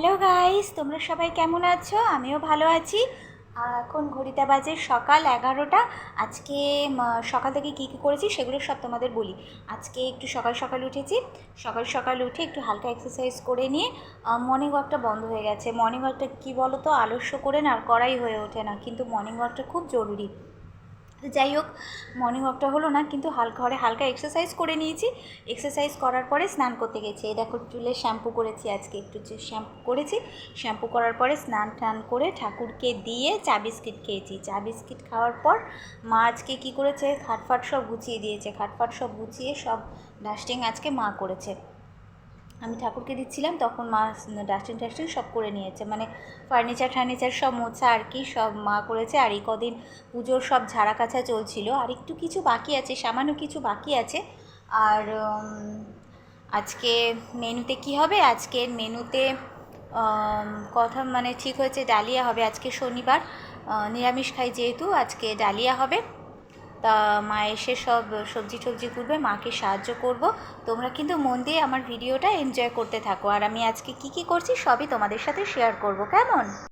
Hello guys তোমরা সবাই কেমন আছো? আমিও ভালো আছি। এখন ঘড়িতে বাজে সকাল এগারোটা। আজকে সকাল থেকে কী কী করেছি সেগুলো সব তোমাদের বলি। আজকে একটু সকাল সকাল উঠেছি। সকাল সকাল উঠে একটু হালকা এক্সারসাইজ করে নিয়ে মর্নিং ওয়াকটা বন্ধ হয়ে গেছে। মর্নিং ওয়াকটা কী বলো তো আলস্য করে না আর করাই হয়ে ওঠে না। কিন্তু মর্নিং ওয়াকটা খুব জরুরি। যাই হোক মর্নিং ওয়াকটা হলো না, কিন্তু হালকা ঘরে হালকা এক্সারসাইজ করে নিয়েছি। এক্সারসাইজ করার পরে স্নান করতে গেছি। এই দেখো, চুলে শ্যাম্পু করেছি আজকে, একটু শ্যাম্পু করেছি। শ্যাম্পু করার পরে স্নান টান করে ঠাকুরকে দিয়ে চা বিস্কিট খেয়েছি। চা বিস্কিট খাওয়ার পর মা আজকে কী করেছে? খাটফাট সব গুছিয়ে দিয়েছে। খাটফাট সব গুছিয়ে সব ডাস্টিং আজকে মা করেছে। আমি ঠাকুরকে দিচ্ছিলাম, তখন মা ডাস্টিং টাস্টিং সব করে নিয়েছে। মানে ফার্নিচার ফার্নিচার সব মোছা আর কি সব মা করেছে। আর এই কদিন পুজোর সব ঝাড়া কাছা চলছিল। আর একটু কিছু বাকি আছে, সামান্য কিছু বাকি আছে। আর আজকে মেনুতে কি হবে? আজকের মেনুতে কথা মানে ঠিক হয়েছে, ডালিয়া হবে। আজকে শনিবার নিরামিষ খাই যেহেতু, আজকে ডালিয়া হবে। তা মা এসে সব সবজি টবজি করবে মাকে সাহায্য করব। তোমরা কিন্তু মন দিয়ে আমার ভিডিওটা এনজয় করতে থাকো। আর আমি আজকে কি কি করছি সবই তোমাদের সাথে শেয়ার করব, কেমন?